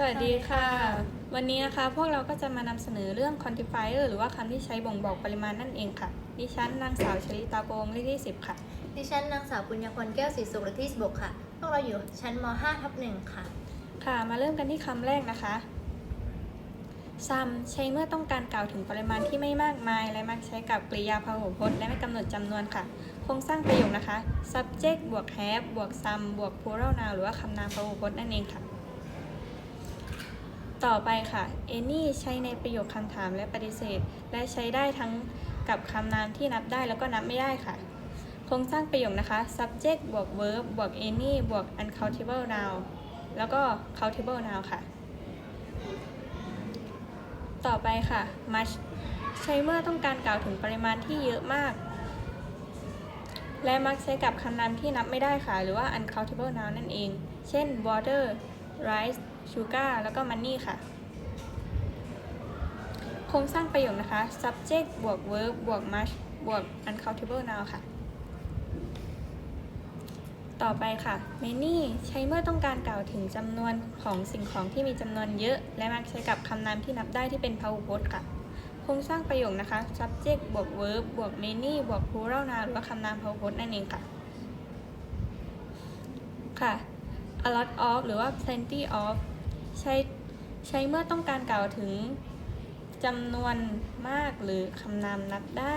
สวัสดีค่ะ วันนี้นะคะพวกเราก็จะมานำเสนอเรื่อง quantifier หรือว่าคำที่ใช้บ่งบอกปริมาณนั่นเองค่ะ ดิฉันนางสาวชลิตาโกงเลขที่10 ค่ะ ดิฉันนางสาวปุญญพลแก้วศรีสุขเลขที่16ค่ะ พวกเราอยู่ชั้นม5ทับ1ค่ะ ค่ะ มาเริ่มกันที่คำแรกนะคะ sum ใช้เมื่อต้องการกล่าวถึงปริมาณที่ไม่มากมาย และมักใช้กับกริยาพหูพจน์และไม่กำหนดจำนวนค่ะ โครงสร้างประโยคนะคะ subject บวก have บวก sum บวก plural noun หรือว่าคำนามพหูพจน์นั่นเองค่ะ ต่อไปค่ะ any ใช้ในประโยคคำถามและปฏิเสธ และใช้ได้ทั้งกับคำนามที่นับได้แล้วก็นับไม่ได้ค่ะ โครงสร้างประโยคนะคะ subject บวก verb บวก any บวก uncountable noun แล้วก็ countable noun ค่ะ ต่อไปค่ะ much ใช้เมื่อต้องการกล่าวถึงปริมาณที่เยอะมาก และมักใช้กับคำนามที่นับไม่ได้ค่ะ หรือว่า uncountable noun นั่นเอง เช่น water rice sugar แล้วก็ money ค่ะ โครงสร้างประโยคนะคะ subject บวก verb บวก much บวก uncountable noun ค่ะ ต่อไปค่ะ many ใช้เมื่อต้องการกล่าวถึงจำนวนของสิ่งของที่มีจำนวนเยอะ และมักใช้กับคำนามที่นับได้ที่เป็นพหูพจน์ค่ะโครงสร้างประโยคนะคะ subject บวก verb บวก many บวก plural noun หรือว่าคำนามพหูพจน์นั่นเองค่ะ ค่ะ a lot of หรือว่า plenty of ใช้ใช้เมื่อต้องการกล่าวถึงจำนวนมากหรือคำนามนับได้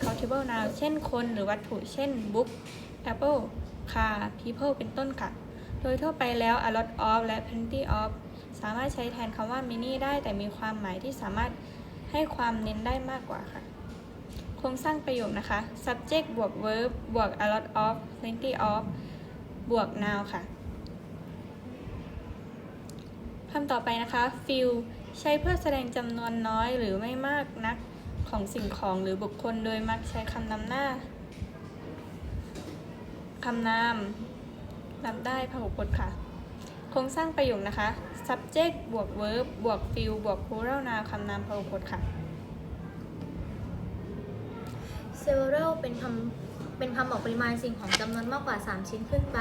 countable noun เช่นคนหรือวัตถุ เช่น book apple car people เป็นต้นค่ะ โดยทั่วไปแล้ว a lot of และ plenty of สามารถใช้แทนคำว่า many ได้ แต่มีความหมายที่สามารถให้ความเน้นได้มากกว่าค่ะ โครงสร้างประโยคนะคะ subject บวก verb บวก a lot of plenty of บวก noun ค่ะ คำต่อไปนะคะ few ใช้เพื่อแสดงจำนวนน้อยหรือไม่มากนักของสิ่งของหรือบุคคลโดยมักใช้คำนำหน้าคำนามนับได้พหูพจน์ค่ะ โครงสร้างประโยคนะคะ subject บวก verb บวก few บวก plural noun คำนามพหูพจน์ค่ะ several เป็นคำ เป็นคำบอกปริมาณสิ่งของจำนวนมากกว่า 3 ชิ้นขึ้นไป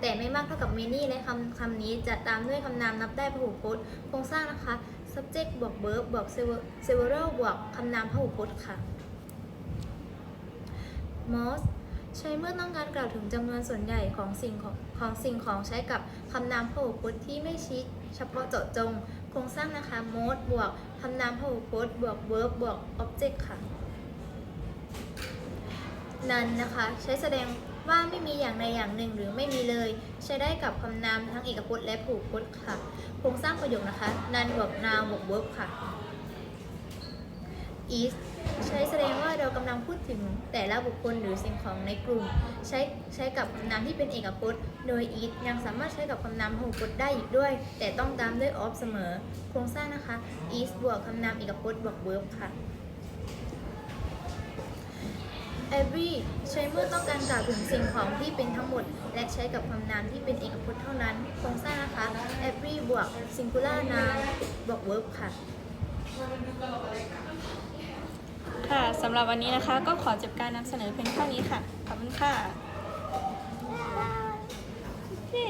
แต่ไม่มากเท่ากับ many และคำคำนี้จะตามด้วยคำนามนับได้พหูพจน์โครงสร้างนะคะ subject บวก verb บวก several บวกคำนามพหูพจน์ค่ะ most ใช้เมื่อต้องการกล่าวถึงจำนวนส่วนใหญ่ของสิ่งของของสิ่งของใช้กับคำนามพหูพจน์ที่ไม่ชี้เฉพาะเจาะจง โครงสร้างนะคะ most บวกคำนามพหูพจน์บวก verb บวก object ค่ะ นั้นนะคะ ใช้แสดงว่าไม่มีอย่างใดอย่างหนึ่งหรือไม่มีเลย ใช้ได้กับคำนามทั้งเอกพจน์และผูกพจน์ค่ะโครงสร้างประโยคนะคะ นั้นบวก noun บวก verb ค่ะ is ใช้แสดงว่าเรากำลังพูดถึงแต่ละบุคคลหรือสิ่งของในกลุ่ม ใช้ใช้กับคำนามที่เป็นเอกพจน์ โดย is ยังสามารถใช้กับคำนามผูกพจน์ได้อีกด้วย แต่ต้องตามด้วย of เสมอ โครงสร้างนะคะ is บวกคำนามเอกพจน์บวก verb ค่ะ every ใช้เมื่อต้องการกล่าวถึงสิ่งของที่เป็นทั้งหมด และใช้กับคำนามที่เป็นเอกพจน์เท่านั้นโครงสร้างนะคะ every บวก singular noun บวก verb ค่ะ ค่ะสำหรับวันนี้นะคะก็ขอจบการนำเสนอเพียงเท่านี้ค่ะ ขอบคุณค่ะ เย้